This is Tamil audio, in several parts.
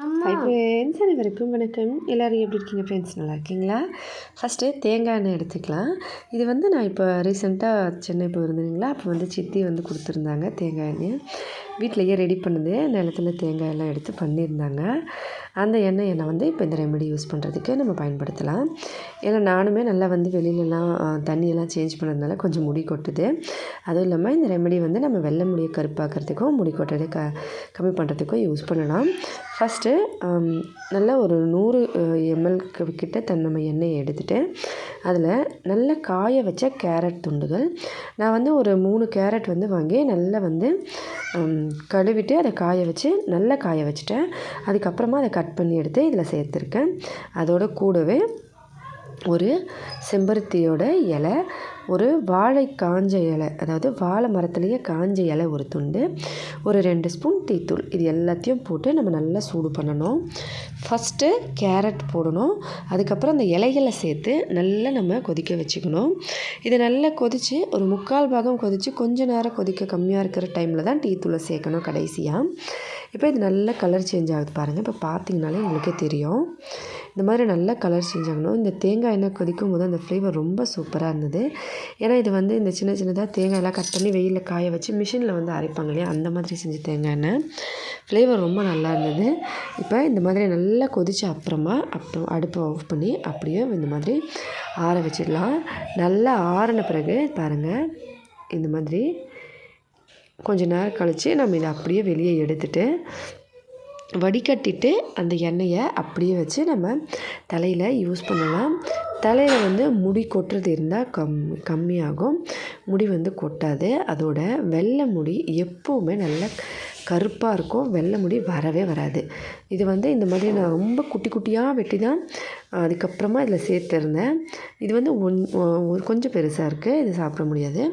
ஹை ஃப்ரெண்ட்ஸ் அனைவருக்கும் வணக்கம். எல்லோரும் எப்படி இருக்கீங்க ஃப்ரெண்ட்ஸ் நல்லா இருக்கீங்களா? ஃபஸ்ட்டு தேங்காய் எண்ணெய் எடுத்துக்கலாம். இது வந்து நான் இப்போ ரீசெண்டாக சென்னை போயிருந்தேங்களா அப்போ வந்து சித்தி வந்து கொடுத்துருந்தாங்க தேங்காய் எண்ணெய். வீட்டிலையே ரெடி பண்ணுது. நிலத்துல தேங்காய் எல்லாம் எடுத்து பண்ணியிருந்தாங்க. அந்த எண்ணெய் எண்ணெய் வந்து இப்போ இந்த ரெமெடி யூஸ் பண்ணுறதுக்கு நம்ம பயன்படுத்தலாம். ஏன்னா நானுமே நல்லா வந்து வெளியிலலாம் தண்ணியெல்லாம் சேஞ்ச் பண்ணதுனால கொஞ்சம் முடி கொட்டுது. அதுவும் இல்லாமல் இந்த ரெமெடி வந்து நம்ம வெள்ளை முடியை கருப்பாக்கிறதுக்கும் முடி கொட்டுறதை க கம்மி பண்ணுறதுக்கும் யூஸ் பண்ணலாம். ஃபஸ்ட்டு um, நல்லா ஒரு நூறு எம்எல்க்கு கிட்ட தன் நம்ம எண்ணெயை எடுத்துகிட்டு அதில் நல்லா காய வச்ச கேரட் துண்டுகள். நான் வந்து ஒரு மூணு கேரட் வந்து வாங்கி நல்லா வந்து கழுவிட்டு அதை காய வச்சு நல்லா காய வச்சுட்டேன். அதுக்கப்புறமா அதை கட் பண்ணி எடுத்து இதில் சேர்த்துருக்கேன். அதோட கூடவே ஒரு செம்பருத்தியோட இலை ஒரு வாழை காஞ்ச இலை அதாவது வாழை மரத்துலேயே காஞ்ச இலை ஒரு துண்டு ஒரு ரெண்டு ஸ்பூன் டீத்தூள் இது எல்லாத்தையும் போட்டு நம்ம நல்லா சூடு பண்ணணும். ஃபஸ்ட்டு கேரட் போடணும். அதுக்கப்புறம் அந்த இலைகளை சேர்த்து நல்லா நம்ம கொதிக்க வச்சுக்கணும். இது நல்லா கொதித்து ஒரு முக்கால் பாகம் கொதித்து கொஞ்ச நேரம் கொதிக்க கம்மியாக இருக்கிற டைமில் தான் டீத்தூளை சேர்க்கணும் கடைசியாக இப்போ இது நல்ல கலர் சேஞ்ச் ஆகுது பாருங்கள் இப்போ பார்த்தீங்கனாலே உங்களுக்கே தெரியும். இந்த மாதிரி நல்லா கலர் சேஞ்ச் இந்த தேங்காய் எண்ணெய் கொதிக்கும் போது அந்த ஃப்ளேவர் ரொம்ப சூப்பராக இருந்தது. ஏன்னா இது வந்து இந்த சின்ன சின்னதாக தேங்காயெல்லாம் கட் பண்ணி வெயிலில் காய வச்சு மிஷினில் வந்து அரைப்பாங்க இல்லையா? அந்த மாதிரி செஞ்ச தேங்காய் எண்ணெய். ஃப்ளேவர் ரொம்ப நல்லா இருந்தது. இப்போ இந்த மாதிரி நல்லா கொதித்த அப்புறமா அப்புறம் அடுப்பை ஆஃப் பண்ணி அப்படியே இந்த மாதிரி ஆற வச்சிடலாம். நல்லா ஆறின பிறகு பாருங்கள் இந்த மாதிரி கொஞ்சம் நேரம் கழித்து நம்ம இதை அப்படியே வெளியே எடுத்துகிட்டு வடிகட்டிட்டு அந்த எண்ணெயை அப்படியே வச்சு நம்ம தலையில் யூஸ் பண்ணலாம். தலையில் வந்து முடி கொட்டுறது இருந்தால் கம் கம்மியாகும். முடி வந்து கொட்டாது. அதோட வெள்ளை முடி எப்போவுமே நல்ல கருப்பாக இருக்கும். வெள்ளை முடி வரவே வராது. இது வந்து இந்த மாதிரி நான் ரொம்ப குட்டி குட்டியாக வெட்டி தான் அதுக்கப்புறமா இதில் சேர்த்துருந்தேன். இது வந்து ஒன் கொஞ்சம் பெருசாக இருக்குது இது சாப்பிட முடியாது.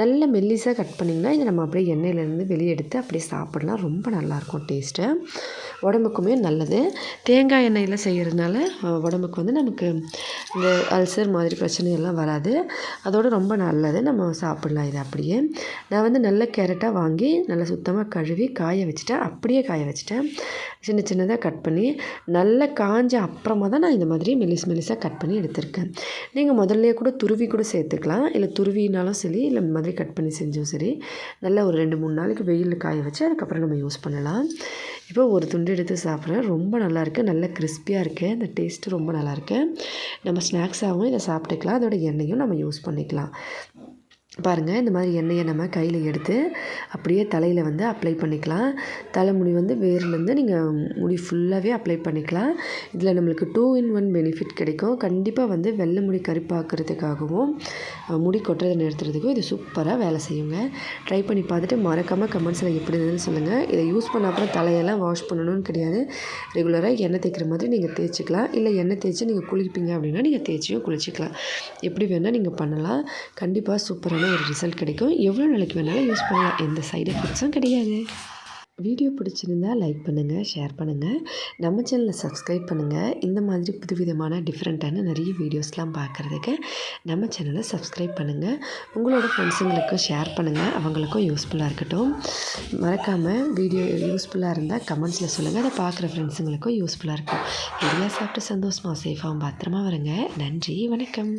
நல்ல மெல்லிசாக கட் பண்ணிங்கன்னா இதை நம்ம அப்படியே எண்ணெயிலேருந்து வெளியே எடுத்து அப்படியே சாப்பிட்லாம். ரொம்ப நல்லாயிருக்கும் டேஸ்ட்டு. உடம்புக்குமே நல்லது. தேங்காய் எண்ணெயில் செய்கிறதுனால உடம்புக்கு வந்து நமக்கு இந்த அல்சர் மாதிரி பிரச்சனையெல்லாம் வராது. அதோடு ரொம்ப நல்லது. நம்ம சாப்பிட்லாம் இதை அப்படியே. நான் வந்து நல்ல கேரட்டாக வாங்கி நல்லா சுத்தமாக கழுவி காய வச்சுட்டேன். அப்படியே காய வச்சுட்டேன். சின்ன சின்னதாக கட் பண்ணி நல்லா காஞ்ச அப்புறமா தான் நான் இந்த மாதிரி மெலிஸ் மெலிஸாக கட் பண்ணி எடுத்திருக்கேன். நீங்கள் முதல்லையே கூட துருவி கூட சேர்த்துக்கலாம். இல்லை துருவினாலும் சரி இல்லை மாதிரி கட் பண்ணி செஞ்சோம். சரி நல்லா ஒரு ரெண்டு மூணு நாளைக்கு வெயிலில் காய வச்சு அதுக்கப்புறம் நம்ம யூஸ் பண்ணலாம். இப்போ ஒரு துண்டு எடுத்து சாப்பிட்றேன். ரொம்ப நல்லாயிருக்கு நல்ல கிறிஸ்பியாக இருக்குது அந்த டேஸ்ட்டு ரொம்ப நல்லாயிருக்கு நம்ம ஸ்நாக்ஸாகவும் இதை சாப்பிட்டுக்கலாம். அதோட எண்ணெயும் நம்ம யூஸ் பண்ணிக்கலாம். பாருங்கள் இந்த மாதிரி எண்ணெயை நம்ம கையில் எடுத்து அப்படியே தலையில் வந்து அப்ளை பண்ணிக்கலாம். தலைமுடி வந்து வேர்லேருந்து நீங்கள் முடி ஃபுல்லாகவே அப்ளை பண்ணிக்கலாம். இதில் நம்மளுக்கு டூ இன் ஒன் பெனிஃபிட் கிடைக்கும். கண்டிப்பாக வந்து வெள்ளை முடி கருப்பாக்குறதுக்காகவும் முடி கொட்டுறதை நிறுத்துறதுக்கும் இது சூப்பராக வேலை செய்யுங்க. ட்ரை பண்ணி பார்த்துட்டு மறக்காமல் கமெண்ட்ஸில் எப்படி இருந்ததுன்னு சொல்லுங்கள் இதை யூஸ் பண்ண அப்புறம் தலையெல்லாம் வாஷ் பண்ணணும்னு கிடையாது. ரெகுலராக எண்ணெய் தேய்க்கிற மாதிரி நீங்கள் தேய்ச்சிக்கலாம். இல்லை எண்ணெய் தேய்ச்சி நீங்கள் குளிப்பீங்க அப்படின்னா நீங்கள் தேய்ச்சியும் குளிச்சிக்கலாம். எப்படி வேணால் நீங்கள் பண்ணலாம். கண்டிப்பாக சூப்பராக நல்ல ஒரு ரிசல்ட் கிடைக்கும். எவ்வளோ நாளைக்கு வேணாலும் யூஸ் பண்ணலாம். எந்த சைடு எஃபெக்ட்ஸும் கிடையாது. வீடியோ பிடிச்சிருந்தா லைக் பண்ணுங்கள் ஷேர் பண்ணுங்கள் நம்ம சேனலை சப்ஸ்கிரைப் பண்ணுங்கள் இந்த மாதிரி புதுவிதமான டிஃப்ரெண்ட்டான நிறைய வீடியோஸ்லாம் பார்க்குறதுக்கு நம்ம சேனலை சப்ஸ்கிரைப் பண்ணுங்கள் உங்களோட ஃப்ரெண்ட்ஸுங்களுக்கும் ஷேர் பண்ணுங்கள் அவங்களுக்கும் யூஸ்ஃபுல்லாக இருக்கட்டும். மறக்காமல் வீடியோ யூஸ்ஃபுல்லாக இருந்தால் கமெண்ட்ஸில் சொல்லுங்கள் அதை பார்க்குற ஃப்ரெண்ட்ஸுங்களுக்கும் யூஸ்ஃபுல்லாக இருக்கும். ஹெல்தியாக சாப்பிட்டு சந்தோஷமாக சேஃபாகவும் பத்திரமா வருங்க. நன்றி வணக்கம்.